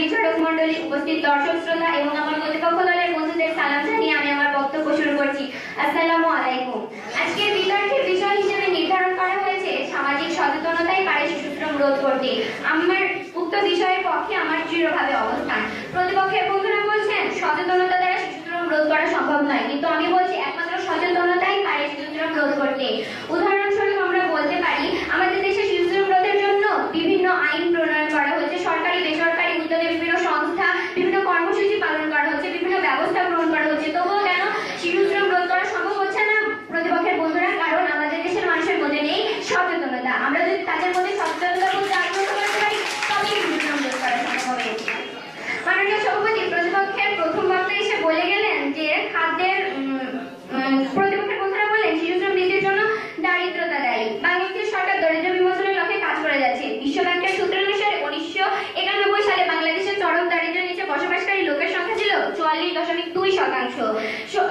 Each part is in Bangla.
বিচারক মন্ডলী উপস্থিত দর্শক শ্রোতা এবং আমার প্রতিপক্ষ দলের বন্ধুদের সালাম জানিয়ে আমি আমার বক্তব্য শুরু করছি। আসসালামু আলাইকুম। আজকের বিতর্কের বিষয় হিসেবে নির্ধারণ করা হয়েছে সামাজিক সচেতনতায় পারে শিশুশ্রম রোধ করতে। আমার উক্ত বিষয়ের পক্ষে আমার দৃঢ়ভাবে অবস্থান। প্রতিপক্ষের বন্ধুরা বলছেন, সচেতনতা দ্বারা শিশুশ্রম রোধ করা সম্ভব নয়। কিন্তু আমি বলছি, একমাত্র সচেতনতাই পারে শিশুশ্রম রোধ করতে। উদাহরণ not Sure.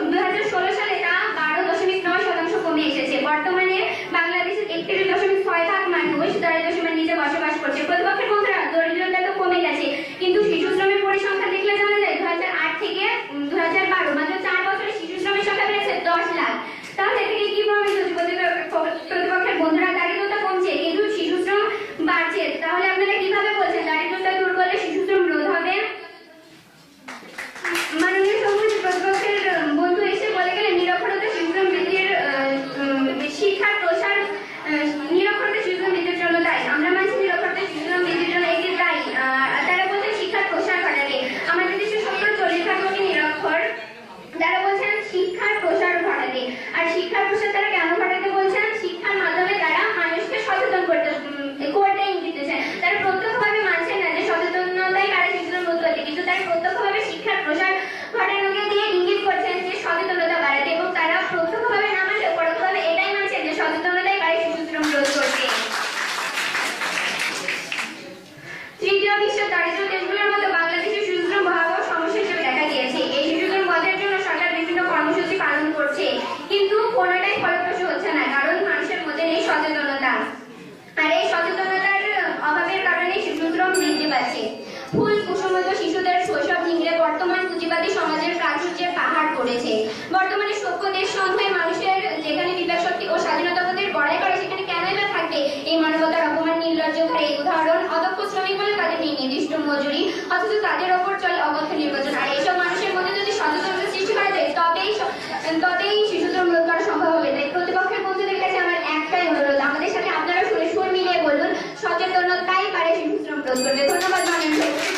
বর্তমানে সমাজের প্রাচুর্যের পাহাড় পড়েছে। বর্তমানে সভ্যদের সন্ধ্যায় মানুষের যেখানে বিবেক শক্তি ও স্বাধীনতা বোধের বড়াই করে, সেখানে কেনই বা থাকবে? এই মানবতার অপমান নির্লজ্জ করে। উদাহরণ অদক্ষ শ্রমিক বলে তাদের নেই। নির্দিষ্ট মজুরি, অথচ তাদের ওপর চলে অবৈধ নির্বাচন। আর এইসব মানুষের মধ্যে যদি সচেতনতা সৃষ্টি করা যায়, তবেই তবেই শিশুদের মূল করা সম্ভব হবে। তাই প্রতিপক্ষের বন্ধুদের কাছে আমার একটাই অনুরোধ। আমাদের সাথে আপনারা সুরে সুর মিলিয়ে বলুন, সচেতনতাই পারে শিশু শ্রম রোধ করবে ধন্যবাদ মানুষের